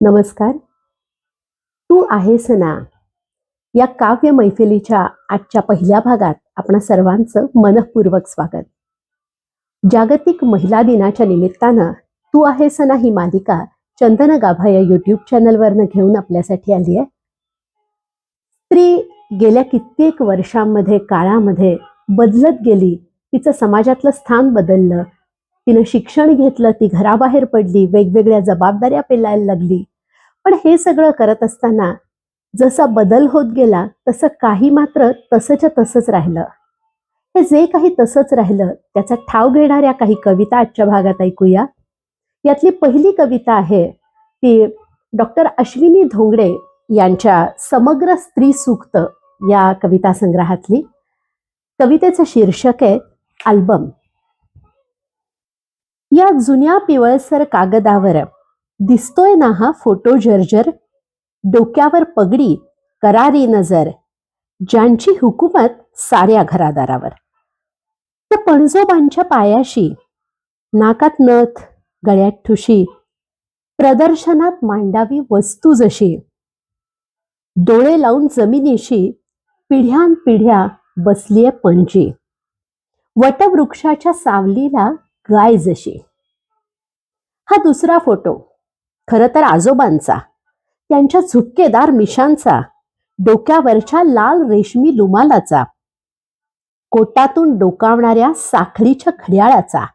नमस्कार. तू आहेस ना? या काव्य मैफिलीच्या आजच्या पहिल्या भागात आपणा सर्वांचं मनपूर्वक स्वागत. जागतिक महिला दिनाच्या निमित्तानं तू आहेस ना ही मालिका चंदना गाभा या युट्यूब चॅनलवरनं घेऊन आपल्यासाठी आली आहे. स्त्री गेल्या कित्येक वर्षांमध्ये काळामध्ये बदलत गेली. तिचं समाजातलं स्थान बदललं. तिनं शिक्षण घेतलं ती घराबाहेर पडली वेगवेगळ्या जबाबदाऱ्या पेलायला लागली. पण हे सगळं करत असताना जसा बदल होत गेला तसं काही मात्र तसंच्या तसंच राहिलं. हे जे काही तसंच राहिलं त्याचा ठाव घेणाऱ्या काही कविता आजच्या भागात ऐकूया. यातली पहिली कविता आहे ती डॉक्टर अश्विनी धोंगडे यांच्या समग्र स्त्री सूक्त या कविता संग्रहातली. कवितेचं शीर्षक आहे अल्बम. या जुन्या पिवळसर कागदावर दिसतोय ना हा फोटो जर्जर डोक्यावर पगडी करारी नजर ज्यांची हुकूमत साऱ्या घरादारावर. त्या पणजोबांच्या पायाशी नाकात नथ गळ्यात ठुशी. प्रदर्शनात मांडावी वस्तू जशी. डोळे लावून जमिनीशी पिढ्यान पिढ्या बसलीये पणजी. वटवृक्षाच्या सावलीला गाय जशी. हा दुसरा फोटो. खर तर आजोबांचा. त्यांच्या झुपकेदार मिशांचा. डोक्यावरच्या लाल रेशमी लुमालाचा कोटातून डोकावणाऱ्या साखळीच्या घड्याळाचा.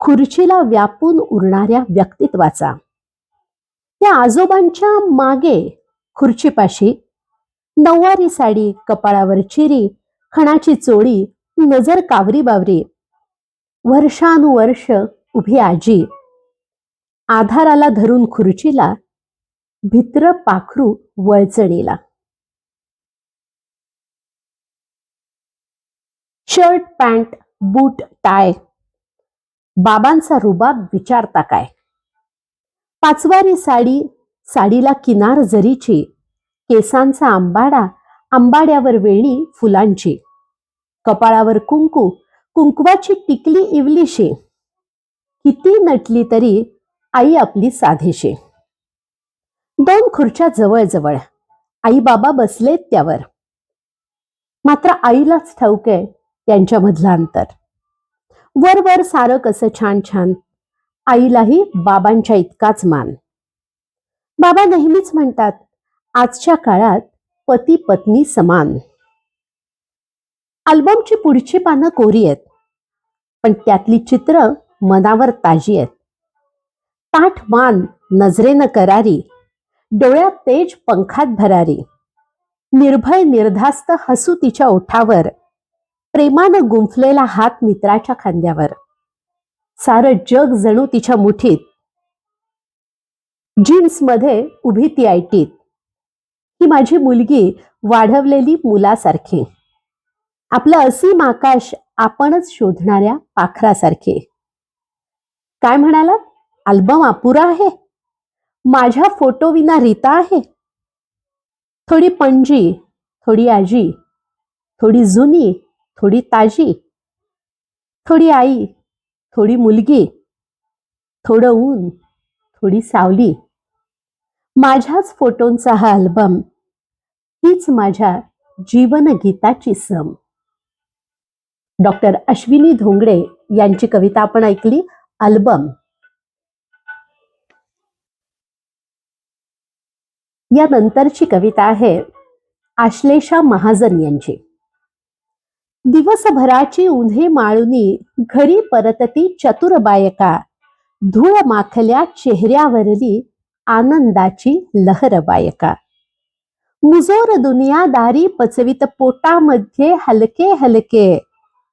खुर्चीला व्यापून उरणाऱ्या व्यक्तित्वाचा. त्या आजोबांच्या मागे खुर्चीपाशी नऊवारी साडी कपाळावर चिरी खणाची चोळी नजर कावरी बावरी वर्षानुवर्ष उभी आजी. आधाराला धरून खुर्चीला भित्र पाखरू वळचणीला. Shirt pant boot tie. बाबांचा रुबाब विचारता काय? पाचवारी साडी साडीला किनार जरीची केसांचा आंबाडा आंबाड्यावर वेणी फुलांची कपाळावर कुंकू कुंकवाची टिकली इवलीशी. किती नटली तरी आई आपली साधेशी. दोन खुर्च्या जवळजवळ आई बाबा बसलेत त्यावर. मात्र आईलाच ठाऊक आहे त्यांच्यामधलं अंतर. वर वर सारं कसं छान छान. आईलाही बाबांच्या इतकाच मान. बाबा नेहमीच म्हणतात आजच्या काळात पती पत्नी समान. अल्बमची पुढची पानं कोरी आहेत पण त्यातली चित्र मनावर ताजी आहेत. ताठ मान नजरेनं करारी डोळ्यात तेज पंखात भरारी. निर्भय निर्धास्त हसू तिच्या ओठावर. प्रेमानं गुंफलेला हात मित्राच्या खांद्यावर. सारं जग जणू तिच्या मुठीत. जीन्समध्ये उभी ती आयटीत. ही माझी मुलगी वाढवलेली मुलासारखी. आपलं असीम आकाश आपणच शोधणाऱ्या पाखरासारखे. काय म्हणालात? अल्बम अपुरा आहे. माझ्या फोटो विना रीता आहे. थोडी पणजी थोडी आजी थोडी जुनी थोडी ताजी थोडी आई थोडी मुलगी थोडं ऊन थोडी सावली. माझ्याच फोटोंचा हा अल्बम हीच माझ्या जीवनगीताची सम. डॉक्टर अश्विनी धोंगडे यांची कविता आपण ऐकली अल्बम. या नंतरची कविता आहे आश्लेषा महाजन यांची. दिवसभराची उन्हे माळुनी घरी परतती चतुर बायका धूळ माखल्या चेहऱ्यावरली आनंदाची लहर बायका मुजोर दुनियादारी पचवित पोटामध्ये हलके हलके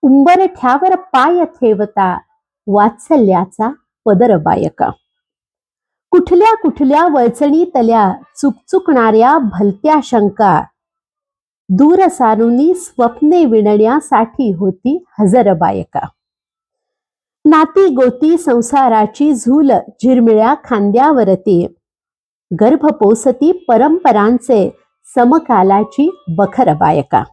उंबरठ्यावर पाय ठेवता वात्सल्याचा पदर बायका कुठल्या कुठल्या वळचणीतल्या चुकचुकणाऱ्या भलत्या शंका दूर सारुनी स्वप्ने विणण्यासाठी होती हजर बायका नाती गोती संसाराची झूल झिरमिळ्या खांद्यावरती. गर्भपोसती परंपरांचे समकालाची बखर बायका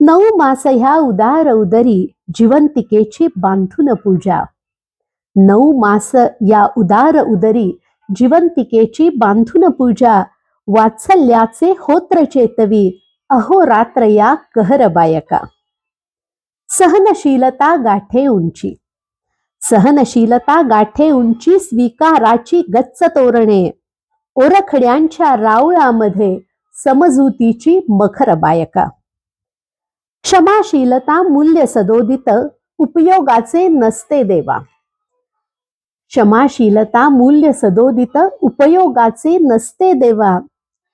नऊ मास ह्या उदार उदरी जिवंतिकेची बांधून पूजा. नऊ मास या उदार उदरी जिवंतिकेची बांधून पूजा वात्सल्याचे होत्र चेतवी अहोरात्र या कहर बायका सहनशीलता गाठे उंची। सहनशीलता गाठे उंची स्वीकाराची गच्च तोरणे। ओरखड्यांच्या रावळामध्ये समजुतीची मखर बायका क्षमाशीलता मूल्य सदोदित उपयोगाचे नसते देवा। क्षमाशीलता मूल्य सदोदित उपयोगाचे नसते देवा।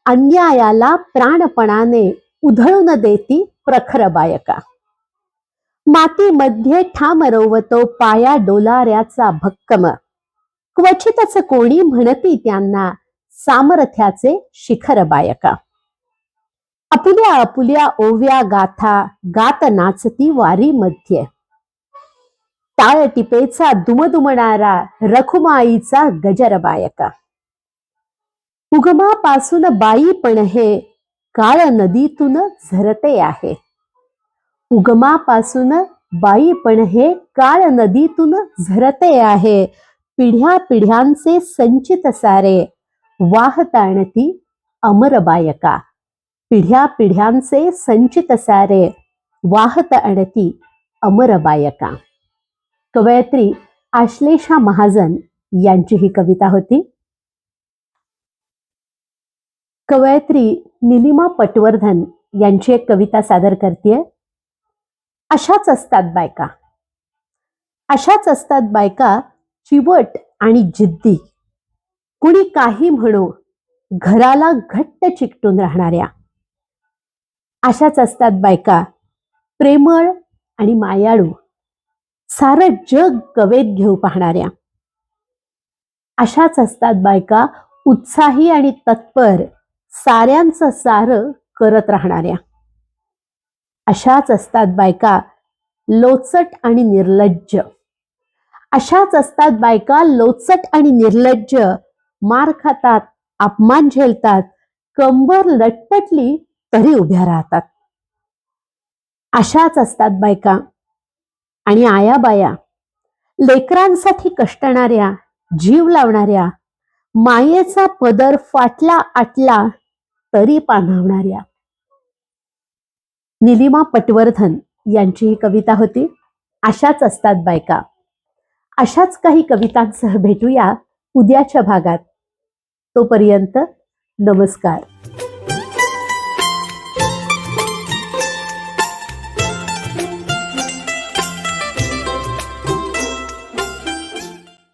अन्यायाला प्राणपणाने उधळून देती प्रखर बायका मातीमध्ये ठाम रोवतो पाया डोलाऱ्याचा भक्कम. क्वचितच कोणी म्हणती त्यांना सामर्थ्याचे शिखर बायका अपुल्या अपुल्या ओव्या गाथा गात नाचती वारी मध्ये टाळ टिपेचा दुमदुमणारा रखुमाईचा गजर बायका उगमापासून बाई पण हे काळ नदीतून झरते आहे. उगमापासून बाई पण हे काळ नदीतून झरते आहे. पिढ्या पिढ्यांचे संचित सारे वाहताणती अमरबायका अमर बायका. पिढ्या पिढ्यांचे संचित सारे वाहत आणती अमर बायका. कवयत्री आश्लेषा महाजन यांची ही कविता होती. कवयत्री निलिमा पटवर्धन यांची एक कविता सादर करते अशाच असतात बायका. अशाच असतात बायका चिवट आणि जिद्दी. कुणी काही म्हणो घराला घट्ट चिकटून राहणाऱ्या. अशाच असतात बायका प्रेमळ आणि मायाळू. सारं जग कवेत घेऊ पाहणाऱ्या. अशाच असतात बायका उत्साही आणि तत्पर साऱ्यांचं सारं करत राहणाऱ्या. अशाच असतात बायका लोचट आणि निर्लज्ज. अशाच असतात बायका लोचट आणि निर्लज्ज. मार खातात अपमान झेलतात कंबर लटपटली तरी उभ्या राहतात. अशाच असतात बायका. आणि आया बाया लेकरांसाठी कष्टणाऱ्या जीव लावणाऱ्या मायेचा पदर फाटला आटला तरी पाणावणाऱ्या निलिमा पटवर्धन यांची ही कविता होती अशाच असतात बायका. अशाच काही कवितांसह भेटूया उद्याच्या भागात. तोपर्यंत नमस्कार.